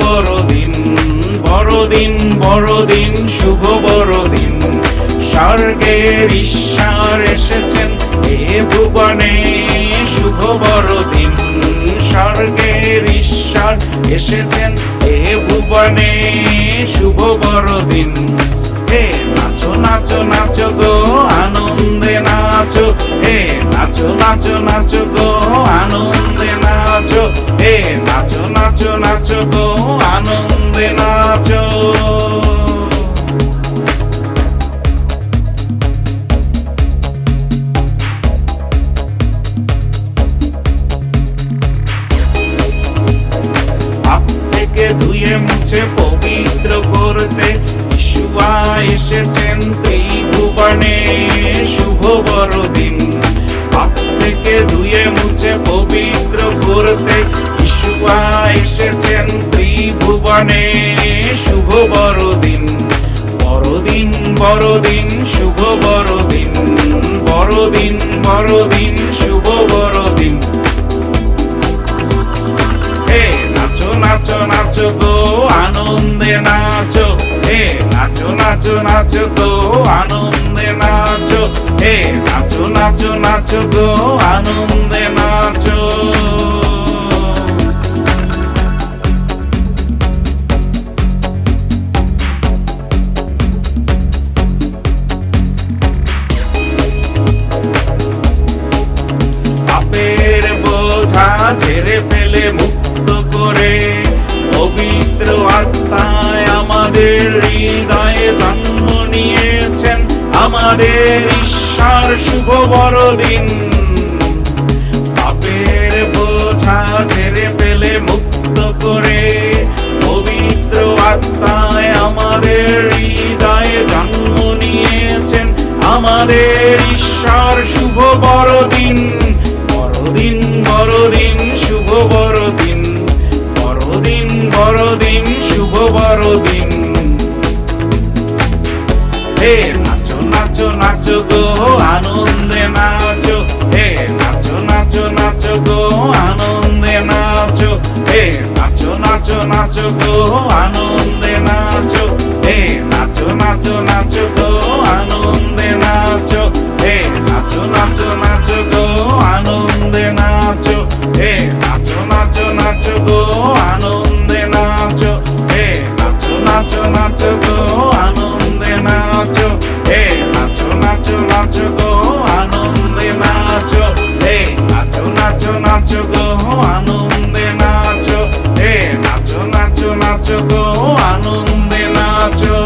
বড়দিন বড়দিন বড়দিন, শুভ বড়দিন। স্বর্গের ঈশ্বর এসেছেন, এ ভুবনে শুভ বড়দিন। স্বর্গের ঈশ্বর এসেছেন, এ ভুবনে শুভ বড়দিন। হে নাচো নাচো নাচো গো, আনন্দে নাচো। হে নাচো নাচো নাচো গো, আনন্দে নাচো। হে নাচো গো, আনন্দে নাচো। থেকে ধুয়ে মুছে পবিত্র করতে ইশুয়া এসেছেন ত্রিভুবনে শুভ বড়দিন। পাপ থেকে ধুয়ে মুছে পবিত্র করতে ইশুয়া এসেছেন ত্রিভুবনে। শুভ বড়দিন বড়দিন বড়দিন, শুভ বড়দিন বড়দিন বড়দিন, শুভ বড়দিন। হে, নাচো নাচো নাচো গো, আনন্দে নাচো। হে, নাচো নাচো নাচো গো, আনন্দে নাচো। হে, নাচো নাচো নাচো গো, আনন্দে নাচো। ঝেড়ে ফেলে মুক্ত করে। পবিত্র আত্মায় আমাদের হৃদয়ে জন্ম নিয়েছেন আমাদের ঈশ্বর শুভ বড়দিন। নিয়েছেন আমাদের ঈশ্বর শুভ বড়দিন। বড়দিন বড়দিন, শুভ বড়দিন। হে, নাচো নাচো নাচো গো, আনন্দে নাচো। হে, নাচো নাচো নাচো গো, আনন্দে নাচো। হে, নাচো নাচো নাচো গো, আনন্দে নাচো। হে, নাচো নাচো নাচো গো, আনন্দে নাচো। হে, নাচো নাচো নাচো গো, আনন্দে নাচো। হে, নাচো নাচো নাচো গো, আনন্দে নাচো। হে, নাচো নাচো নাচো গো, আনন্দে নাচো। হে, নাচো নাচো নাচো গো, আনন্দে নাচো।